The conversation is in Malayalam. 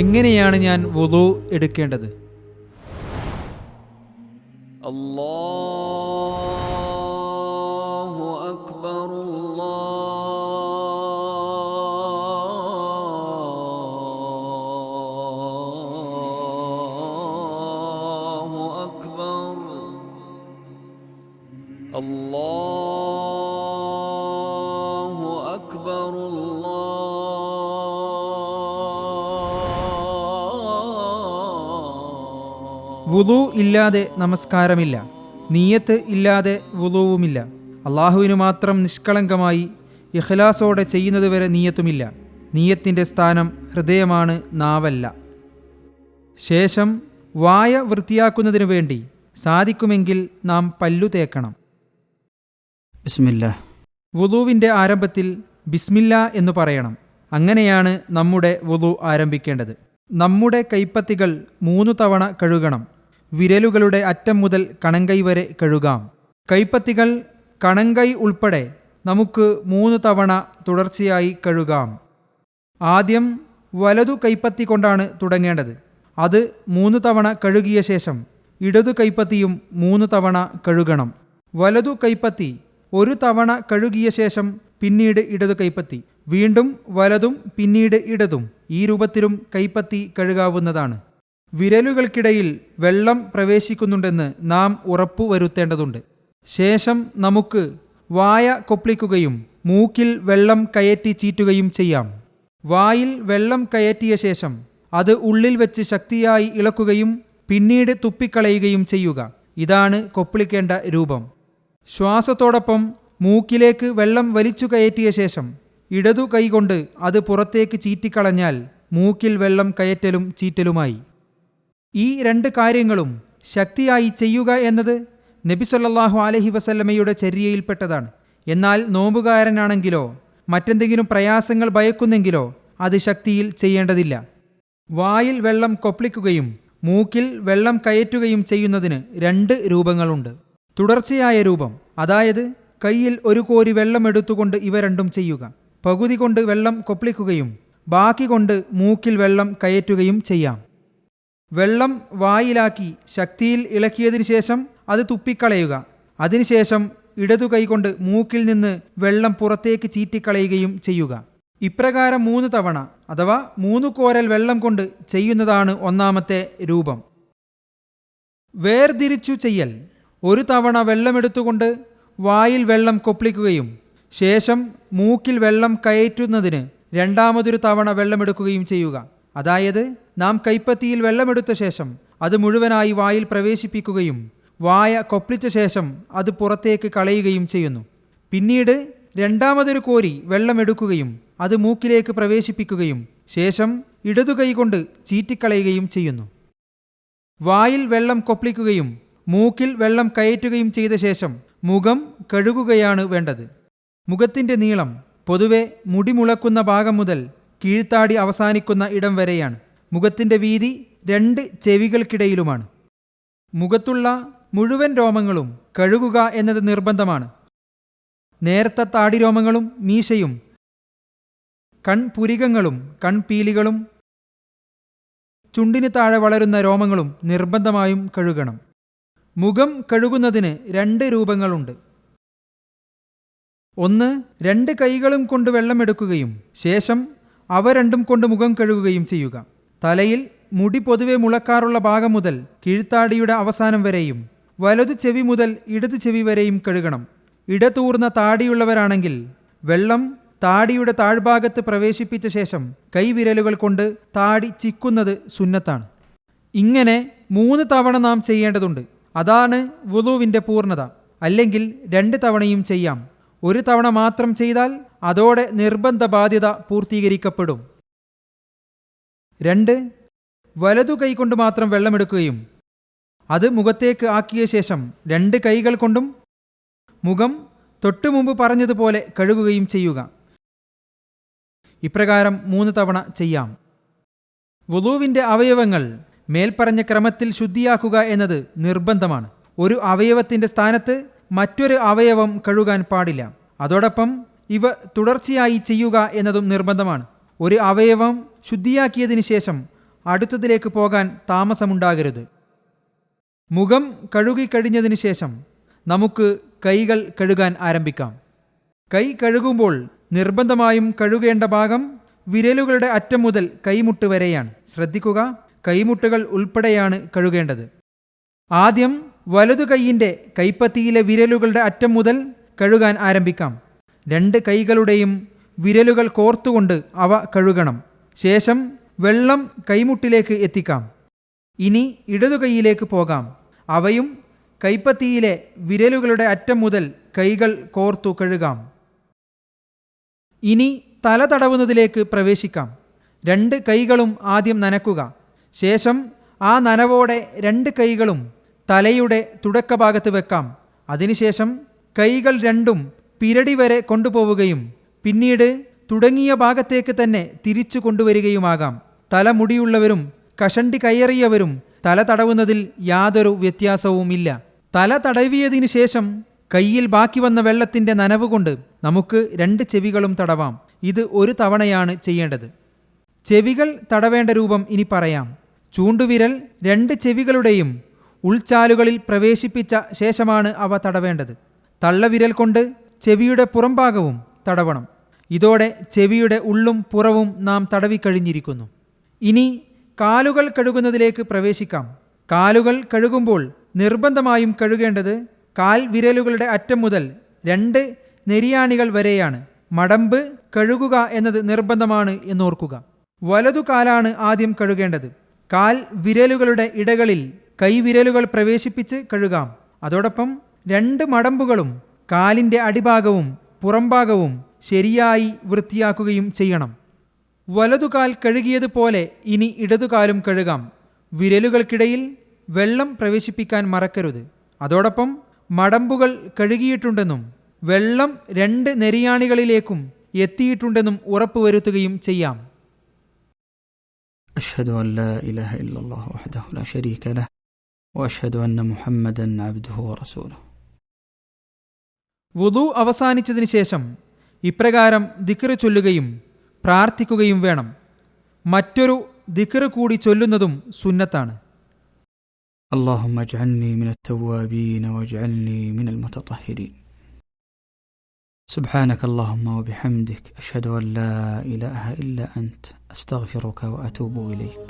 എങ്ങനെയാണ് ഞാൻ വുളു എടുക്കേണ്ടത്? അല്ലാഹു അക്ബർ അല്ലാഹു അക്ബർ അല്ലാ വുളു ഇല്ലാതെ നമസ്കാരമില്ല. നീയത്ത് ഇല്ലാതെ വുളുവുമില്ല. അള്ളാഹുവിന് മാത്രം നിഷ്കളങ്കമായി ഇഖ്ലാസോടെ ചെയ്യുന്നതുവരെ നീയത്തുമില്ല. നീയത്തിന്റെ സ്ഥാനം ഹൃദയമാണ് നാവല്ല. ശേഷം വായ വൃത്തിയാക്കുന്നതിനു വേണ്ടി സാധിക്കുമെങ്കിൽ നാം പല്ലു തേക്കണം. ബിസ്മില്ല. വുളുവിന്റെ ആരംഭത്തിൽ ബിസ്മില്ല എന്ന് പറയണം. അങ്ങനെയാണ് നമ്മുടെ വുളു ആരംഭിക്കേണ്ടത്. നമ്മുടെ കൈപ്പത്തികൾ മൂന്ന് തവണ കഴുകണം. വിരലുകളുടെ അറ്റം മുതൽ കണങ്കൈ വരെ കഴുകാം. കൈപ്പത്തികൾ കണങ്കൈ ഉൾപ്പെടെ നമുക്ക് മൂന്ന് തവണ തുടർച്ചയായി കഴുകാം. ആദ്യം വലതു കൈപ്പത്തി കൊണ്ടാണ് തുടങ്ങേണ്ടത്. അത് മൂന്ന് തവണ കഴുകിയ ശേഷം ഇടതു കൈപ്പത്തിയും മൂന്ന് തവണ കഴുകണം. വലതു കൈപ്പത്തി ഒരു തവണ കഴുകിയ ശേഷം പിന്നീട് ഇടതു കൈപ്പത്തി. വീണ്ടും വലതും പിന്നീട് ഇടതും. ഈ രൂപത്തിലും കൈപ്പത്തി കഴുകാവുന്നതാണ്. വിരലുകൾക്കിടയിൽ വെള്ളം പ്രവേശിക്കുന്നുണ്ടെന്ന് നാം ഉറപ്പുവരുത്തേണ്ടതുണ്ട് ശേഷം നമുക്ക് വായ കൊപ്പിളിക്കുകയും മൂക്കിൽ വെള്ളം കയറ്റി ചീറ്റുകയും ചെയ്യാം. വായിൽ വെള്ളം കയറ്റിയ ശേഷം അത് ഉള്ളിൽ വെച്ച് ശക്തിയായി ഇളക്കുകയും പിന്നീട് തുപ്പിക്കളയുകയും ചെയ്യുക. ഇതാണ് കൊപ്പിളിക്കേണ്ട രൂപം. ശ്വാസത്തോടൊപ്പം മൂക്കിലേക്ക് വെള്ളം വലിച്ചു കയറ്റിയ ശേഷം ഇടതു കൈകൊണ്ട് അത് പുറത്തേക്ക് ചീറ്റിക്കളഞ്ഞാൽ മൂക്കിൽ വെള്ളം കയറ്റലും ചീറ്റലുമായി. ഈ രണ്ട് കാര്യങ്ങളും ശക്തിയായി ചെയ്യുക എന്നത് നബി സല്ലല്ലാഹു അലൈഹി വസല്ലമയുടെ ചര്യയിൽപ്പെട്ടതാണ്. എന്നാൽ നോമ്പുകാരനാണെങ്കിലോ മറ്റെന്തെങ്കിലും പ്രയാസങ്ങൾ ഭയക്കുന്നെങ്കിലോ അത് ശക്തിയിൽ ചെയ്യേണ്ടതില്ല. വായിൽ വെള്ളം കൊപ്ലിക്കുകയും മൂക്കിൽ വെള്ളം കയറ്റുകയും ചെയ്യുന്നതിന് രണ്ട് രൂപങ്ങളുണ്ട്. തുടർച്ചയായ രൂപം അതായത് കയ്യിൽ ഒരു കോരി വെള്ളം എടുത്തുകൊണ്ട് ഇവ രണ്ടും ചെയ്യുക. പകുതി കൊണ്ട് വെള്ളം കൊപ്ലിക്കുകയും ബാക്കി കൊണ്ട് മൂക്കിൽ വെള്ളം കയറ്റുകയും ചെയ്യാം. വെള്ളം വായിലാക്കി ശക്തിയിൽ ഇളക്കിയതിനു ശേഷം അത് തുപ്പിക്കളയുക. അതിനുശേഷം ഇടതു കൈകൊണ്ട് മൂക്കിൽ നിന്ന് വെള്ളം പുറത്തേക്ക് ചീറ്റിക്കളയുകയും ചെയ്യുക. ഇപ്രകാരം മൂന്ന് തവണ അഥവാ മൂന്ന് കോരൽ വെള്ളം കൊണ്ട് ചെയ്യുന്നതാണ് ഒന്നാമത്തെ രൂപം. വേർതിരിച്ചു ചെയ്യൽ. ഒരു തവണ വെള്ളമെടുത്തുകൊണ്ട് വായിൽ വെള്ളം കൊപ്പിളിക്കുകയും ശേഷം മൂക്കിൽ വെള്ളം കയറ്റുന്നതിന് രണ്ടാമതൊരു തവണ വെള്ളമെടുക്കുകയും ചെയ്യുക. അതായത് നാം കൈപ്പത്തിയിൽ വെള്ളമെടുത്ത ശേഷം അത് മുഴുവനായി വായിൽ പ്രവേശിപ്പിക്കുകയും വായ കൊപ്പിച്ച ശേഷം അത് പുറത്തേക്ക് കളയുകയും ചെയ്യുന്നു. പിന്നീട് രണ്ടാമതൊരു കോരി വെള്ളമെടുക്കുകയും അത് മൂക്കിലേക്ക് പ്രവേശിപ്പിക്കുകയും ശേഷം ഇടതു കൈകൊണ്ട് ചീറ്റിക്കളയുകയും ചെയ്യുന്നു. വായിൽ വെള്ളം കൊപ്പിക്കുകയും മൂക്കിൽ വെള്ളം കയറ്റുകയും ചെയ്ത ശേഷം മുഖം കഴുകുകയാണ് വേണ്ടത്. മുഖത്തിന്റെ നീളം പൊതുവെ മുടിമുളക്കുന്ന ഭാഗം മുതൽ കീഴ്ത്താടി അവസാനിക്കുന്ന ഇടം വരെയാണ്. മുഖത്തിന്റെ വീതി രണ്ട് ചെവികൾക്കിടയിലുമാണ്. മുഖത്തുള്ള മുഴുവൻ രോമങ്ങളും കഴുകുക എന്നത് നിർബന്ധമാണ്. നേരത്തെ താടി രോമങ്ങളും മീശയും കൺപുരികങ്ങളും കൺപീലികളും ചുണ്ടിന് താഴെ വളരുന്ന രോമങ്ങളും നിർബന്ധമായും കഴുകണം. മുഖം കഴുകുന്നതിന് രണ്ട് രൂപങ്ങളുണ്ട്. ഒന്ന് രണ്ട് കൈകളും കൊണ്ട് വെള്ളമെടുക്കുകയും ശേഷം അവ രണ്ടും കൊണ്ട് മുഖം കഴുകുകയും ചെയ്യുക. തലയിൽ മുടി പൊതുവെ മുളക്കാറുള്ള ഭാഗം മുതൽ കീഴ്ത്താടിയുടെ അവസാനം വരെയും വലതു ചെവി മുതൽ ഇടതു ചെവി വരെയും കഴുകണം. ഇടതൂർന്ന താടിയുള്ളവരാണെങ്കിൽ വെള്ളം താടിയുടെ താഴ്ഭാഗത്ത് പ്രവേശിപ്പിച്ച ശേഷം കൈവിരലുകൾ കൊണ്ട് താടി ചിക്കുന്നത് സുന്നത്താണ്. ഇങ്ങനെ മൂന്ന് തവണ നാം ചെയ്യേണ്ടതുണ്ട്. അതാണ് വുളുവിന്റെ പൂർണത. അല്ലെങ്കിൽ രണ്ട് തവണയും ചെയ്യാം. ഒരു തവണ മാത്രം ചെയ്താൽ അതോടെ നിർബന്ധ ബാധ്യത പൂർത്തീകരിക്കപ്പെടും. രണ്ട് വലതു കൈകൊണ്ട് മാത്രം വെള്ളമെടുക്കുകയും അത് മുഖത്തേക്ക് ആക്കിയ ശേഷം രണ്ട് കൈകൾ കൊണ്ടും മുഖം തൊട്ടു മുമ്പ് പറഞ്ഞതുപോലെ കഴുകുകയും ചെയ്യുക. ഇപ്രകാരം മൂന്ന് തവണ ചെയ്യാം. വുളുവിന്റെ അവയവങ്ങൾ മേൽപ്പറഞ്ഞ ക്രമത്തിൽ ശുദ്ധിയാക്കുക എന്നത് നിർബന്ധമാണ്. ഒരു അവയവത്തിന്റെ സ്ഥാനത്ത് മറ്റൊരു അവയവം കഴുകാൻ പാടില്ല. അതോടൊപ്പം ഇവ തുടർച്ചയായി ചെയ്യുക എന്നതും നിർബന്ധമാണ്. ഒരു അവയവം ശുദ്ധിയാക്കിയതിനു ശേഷം അടുത്തതിലേക്ക് പോകാൻ താമസമുണ്ടാകരുത്. മുഖം കഴുകിക്കഴിഞ്ഞതിനു ശേഷം നമുക്ക് കൈകൾ കഴുകാൻ ആരംഭിക്കാം. കൈ കഴുകുമ്പോൾ നിർബന്ധമായും കഴുകേണ്ട ഭാഗം വിരലുകളുടെ അറ്റം മുതൽ കൈമുട്ട് വരെയാണ്. ശ്രദ്ധിക്കുക കൈമുട്ടുകൾ ഉൾപ്പെടെയാണ് കഴുകേണ്ടത്. ആദ്യം വലതു കൈയിന്റെ കൈപ്പത്തിയിലെ വിരലുകളുടെ അറ്റം മുതൽ കഴുകാൻ ആരംഭിക്കാം. രണ്ട് കൈകളുടെയും വിരലുകൾ കോർത്തുകൊണ്ട് അവ കഴുകണം. ശേഷം വെള്ളം കൈമുട്ടിലേക്ക് എത്തിക്കാം. ഇനി ഇടതുകൈയിലേക്ക് പോകാം. അവയും കൈപ്പത്തിയിലെ വിരലുകളുടെ അറ്റം മുതൽ കൈകൾ കോർത്തു കഴുകാം. ഇനി തല തടവുന്നതിലേക്ക് പ്രവേശിക്കാം. രണ്ട് കൈകളും ആദ്യം നനക്കുക. ശേഷം ആ നനവോടെ രണ്ട് കൈകളും തലയുടെ തുടക്കഭാഗത്ത് വെക്കാം. അതിനുശേഷം കൈകൾ രണ്ടും പിരടി വരെ കൊണ്ടുപോവുകയും പിന്നീട് തുടങ്ങിയ ഭാഗത്തേക്ക് തന്നെ തിരിച്ചു കൊണ്ടുവരികയുമാകാം. തലമുടിയുള്ളവരും കഷണ്ടി കയറിയവരും തല തടവുന്നതിൽ യാതൊരു വ്യത്യാസവുമില്ല. തല തടവിയതിനു ശേഷം കയ്യിൽ ബാക്കി വന്ന വെള്ളത്തിന്റെ നനവുകൊണ്ട് നമുക്ക് രണ്ട് ചെവികളും തടവാം. ഇത് ഒരു തവണയാണ് ചെയ്യേണ്ടത്. ചെവികൾ തടവേണ്ട രൂപം ഇനി പറയാം. ചൂണ്ടുവിരൽ രണ്ട് ചെവികളുടെയും ഉൾച്ചാലുകളിൽ പ്രവേശിപ്പിച്ച ശേഷമാണ് അവ തടവേണ്ടത്. തള്ളവിരൽ കൊണ്ട് ചെവിയുടെ പുറംഭാഗവും തടവണം. ഇതോടെ ചെവിയുടെ ഉള്ളും പുറവും നാം തടവിക്കഴിഞ്ഞിരിക്കുന്നു. ഇനി കാലുകൾ കഴുകുന്നതിലേക്ക് പ്രവേശിക്കാം. കാലുകൾ കഴുകുമ്പോൾ നിർബന്ധമായും കഴുകേണ്ടത് കാൽ വിരലുകളുടെ അറ്റം മുതൽ രണ്ട് നെരിയാണികൾ വരെയാണ്. മടമ്പ് കഴുകുക എന്നത് നിർബന്ധമാണ് എന്നോർക്കുക. വലതു കാലാണ് ആദ്യം കഴുകേണ്ടത്. കാൽ വിരലുകളുടെ ഇടകളിൽ കൈവിരലുകൾ പ്രവേശിപ്പിച്ച് കഴുകാം. അതോടൊപ്പം രണ്ട് മടമ്പുകളും കാലിന്റെ അടിഭാഗവും പുറംഭാഗവും ശരിയായി വൃത്തിയാക്കുകയും ചെയ്യണം. വലതുകാൽ കഴുകിയതുപോലെ ഇനി ഇടതുകാലും കഴുകാം. വിരലുകൾക്കിടയിൽ വെള്ളം പ്രവേശിപ്പിക്കാൻ മറക്കരുത്. അതോടൊപ്പം മടമ്പുകൾ കഴുകിയിട്ടുണ്ടെന്നും വെള്ളം രണ്ട് നെരിയാണികളിലേക്കും എത്തിയിട്ടുണ്ടെന്നും ഉറപ്പുവരുത്തുകയും ചെയ്യാം. അഷ്ഹദു أن لا വുദു അവസാനിച്ചതിന് ശേഷം ഇപ്രകാരം ദിക്റ് ചൊല്ലുകയും പ്രാർത്ഥിക്കുകയും വേണം മറ്റൊരു ദിക്റ് കൂടി ചൊല്ലുന്നതും സുന്നത്താണ് اللهم اجعلني من التوابين واجعلني من المتطهرين سبحانك اللهم وبحمدك أشهد أن لا إله إلا أنت أستغفرك وأتوب إليك